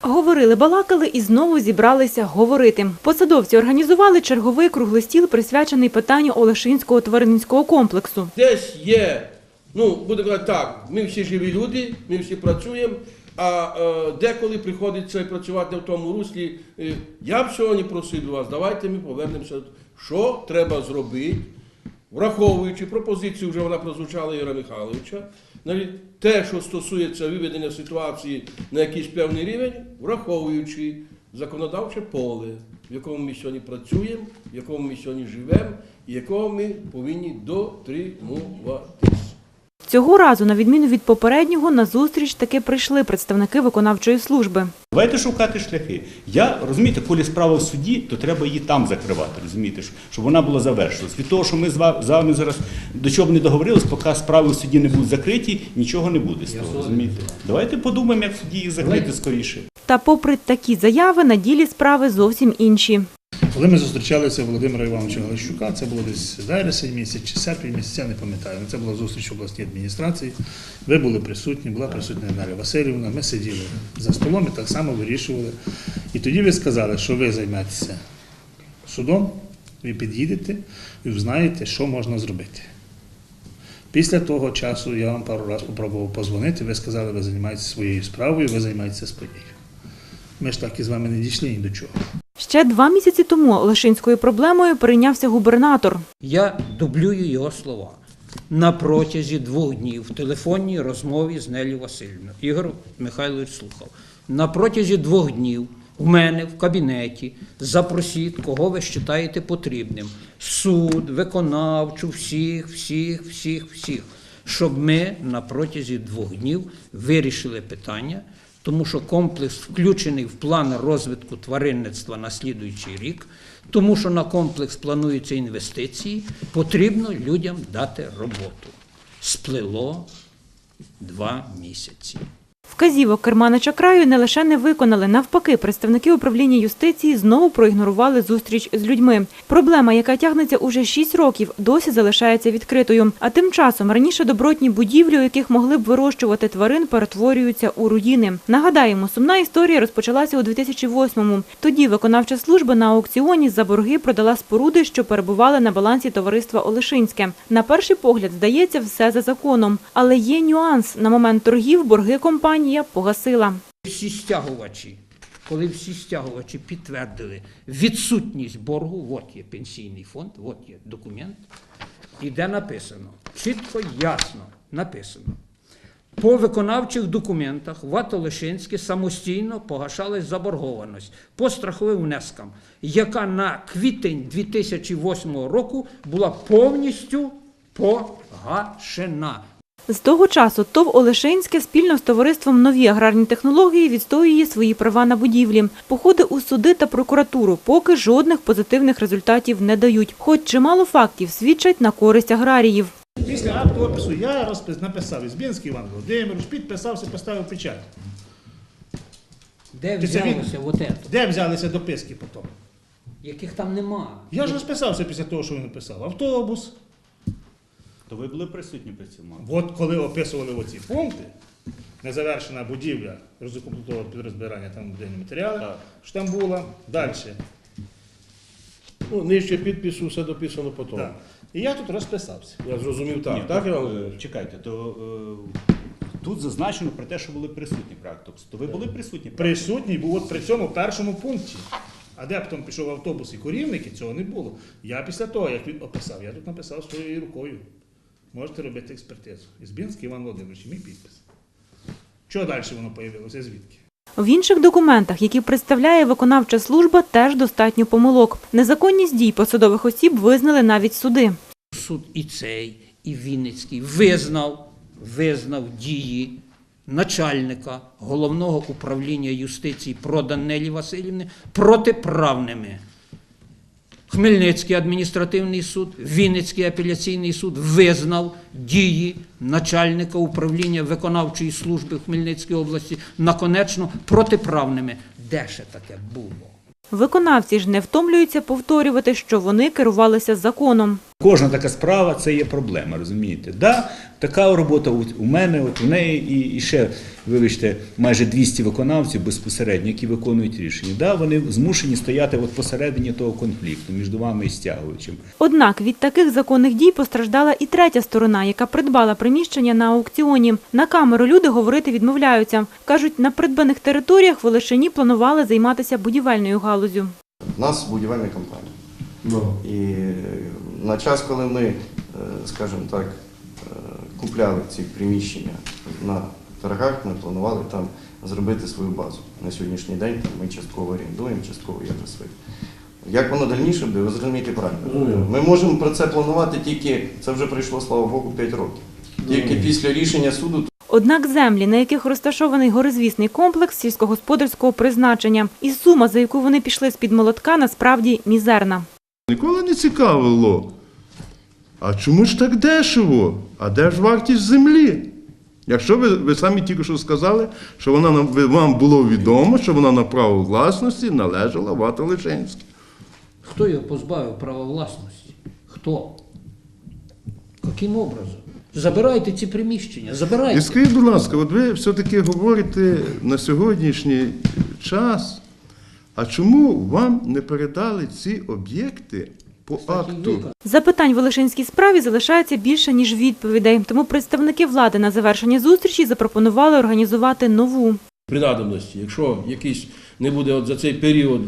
Говорили, балакали і знову зібралися говорити. Посадовці організували черговий круглий стіл, присвячений питанню Олешинського тваринницького комплексу. Десь є, ну, будемо казати так, ми всі живі люди, ми всі працюємо, а е, деколи приходиться працювати в тому руслі. Е, я б сьогодні просив вас, давайте ми повернемося, що треба зробити, враховуючи пропозицію, вже вона прозвучала Ігоря Михайловича, те, що стосується виведення ситуації на якийсь певний рівень, враховуючи законодавче поле, в якому ми сьогодні працюємо, в якому ми сьогодні живемо, і якого ми повинні дотримуватись. Цього разу, на відміну від попереднього, на зустріч таки прийшли представники виконавчої служби. Давайте шукати шляхи. Я розумієте, коли справа в суді, то треба її там закривати, розумієте, щоб вона була завершилась. Від того, що ми з вами зараз до чого б не договорились, поки справи в суді не будуть закриті, нічого не буде з того. Розумієте? Давайте подумаємо, як в суді їх закрити скоріше. Та попри такі заяви, на ділі справи зовсім інші. Коли ми зустрічалися Володимира Івановича Галищука, це було десь вересень місяць чи серпень місяць, я не пам'ятаю. Це була зустріч обласній адміністрації. Ви були присутні, була присутня Дар'я Васильівна. Ми сиділи за столом і так само вирішували. І тоді ви сказали, що ви займетеся судом, ви під'їдете і знаєте, що можна зробити. Після того часу я вам пару разів спробував позвонити, ви сказали, ви займаєтеся своєю справою, ви займаєтеся своєю. Ми ж так і з вами не дійшли ні до чого. Ще два місяці тому Олешинською проблемою перейнявся губернатор. Я дублюю його слова. На протязі двох днів в телефонній розмові з Нелі Васильівною. Ігор Михайлович слухав. На протязі двох днів у мене в кабінеті запросіть, кого ви вважаєте потрібним. Суд, виконавчу, всіх, всіх, всіх, всіх. Щоб ми на протязі двох днів вирішили питання, тому що комплекс включений в план розвитку тваринництва на слідуючий рік, тому що на комплекс плануються інвестиції, потрібно людям дати роботу. Сплило два місяці. Вказівок керманича краю не лише не виконали, навпаки, представники управління юстиції знову проігнорували зустріч з людьми. Проблема, яка тягнеться уже 6 років, досі залишається відкритою. А тим часом раніше добротні будівлі, у яких могли б вирощувати тварин, перетворюються у руїни. Нагадаємо, сумна історія розпочалася у 2008-му. Тоді виконавча служба на аукціоні за борги продала споруди, що перебували на балансі товариства Олешинське. На перший погляд здається, все за законом, але є нюанс. На момент торгів борги компанія погасила. Всі стягувачі, коли всі стягувачі підтвердили відсутність боргу, от є пенсійний фонд, от є документ, і де написано, чітко, ясно написано. По виконавчих документах ВАТ Олешинське самостійно погашалась заборгованість по страховим внескам, яка на квітень 2008 року була повністю погашена. З того часу ТОВ Олешинське спільно з товариством Нові аграрні технології відстоює свої права на будівлі. Походи у суди та прокуратуру поки жодних позитивних результатів не дають, хоч чимало фактів свідчать на користь аграріїв. Після акту опису я розпис написав Ізбінський Іван Володимирович, підписався, поставив печать. Де це він? взялося вот это? Де взялися дописки потім? Яких там нема. Я ж розписався після того, що він написав. Автобус. То ви були присутні при цьому? От коли описували оці пункти, незавершена будівля розукомплектового підрозбирання там будівельні матеріали, Так. що там було. Далі. Ну, нижче підпису все дописано потім. Так. І я тут розписався. Я зрозумів так, Ні, так, Іван Володимирович? Чекайте, то е, тут зазначено про те, що були присутні при акті. То ви були присутні? при акті? Присутній був от при цьому першому пункті. А де потім пішов автобус і корівники, цього не було. Я після того, як він описав, я тут написав своєю рукою. Можете робити експертизу. Ізбінський Іван Володимирович, мій підпис. Що далі воно появилося? Звідки? В інших документах, які представляє виконавча служба, теж достатньо помилок. Незаконність дій посадових осіб визнали навіть суди. Суд і цей, і Вінницький визнав, визнав дії начальника головного управління юстиції Проданелі Васильівни протиправними. Хмельницький адміністративний суд, Вінницький апеляційний суд визнав дії начальника управління виконавчої служби Хмельницької області наконечно протиправними. Де ще таке було? Виконавці ж не втомлюються повторювати, що вони керувалися законом. Кожна така справа це є проблема, розумієте? Да, така робота у, у мене, от у неї і, і ще, вибачте, майже 200 виконавців безпосередньо, які виконують рішення. Да, вони змушені стояти от посередині того конфлікту між вами і стягувачем. Однак від таких законних дій постраждала і третя сторона, яка придбала приміщення на аукціоні. На камеру люди говорити відмовляються. Кажуть, на придбаних територіях в Олешині планували займатися будівельною галузю. У нас будівельна компанія. І е, на час, коли ми, е, скажімо так, е, купляли ці приміщення на торгах, ми планували там зробити свою базу. На сьогоднішній день там, ми частково орендуємо, частково є вже своє. Як воно дальніше буде, ви зрозумієте правильно. Ми можемо про це планувати тільки, це вже пройшло, слава Богу, 5 років. Тільки після рішення суду Однак землі, на яких розташований горизвісний комплекс сільськогосподарського призначення, і сума, за яку вони пішли з-під молотка, насправді мізерна. Ніколи не цікавило. А чому ж так дешево? А де ж вартість землі? Якщо ви, ви самі тільки що сказали, що вона вам було відомо, що вона на право власності належала Вата Лишенській. Хто його позбавив права власності? Хто? Яким образом? Забирайте ці приміщення, забирайте. І скажіть, будь ласка, от ви все-таки говорите на сьогоднішній час, а чому вам не передали ці об'єкти по акту? Запитань в Олешинській справі залишається більше, ніж відповідей. Тому представники влади на завершення зустрічі запропонували організувати нову. При надобності, якщо якийсь не буде от за цей період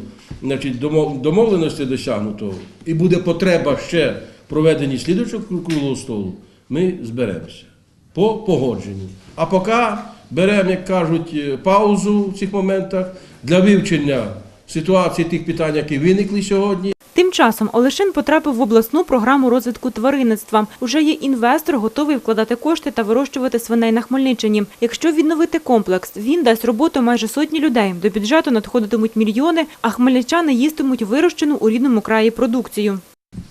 значить, домов- домовленості досягнуто, і буде потреба ще проведення слідчого круглого столу, ми зберемося по погодженню. А поки беремо, як кажуть, е, паузу в цих моментах для вивчення ситуації тих питань, які виникли сьогодні. Тим часом Олешин потрапив в обласну програму розвитку тваринництва. Уже є інвестор, готовий вкладати кошти та вирощувати свиней на Хмельниччині. Якщо відновити комплекс, він дасть роботу майже сотні людей. До бюджету надходитимуть мільйони, а хмельничани їстимуть вирощену у рідному краї продукцію.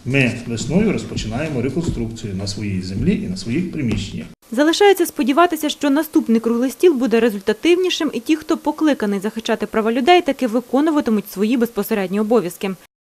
Ми весною розпочинаємо реконструкцію на своїй землі і на своїх приміщеннях. Залишається сподіватися, що наступний круглий стіл буде результативнішим, і ті, хто покликаний захищати права людей, таки виконуватимуть свої безпосередні обов'язки.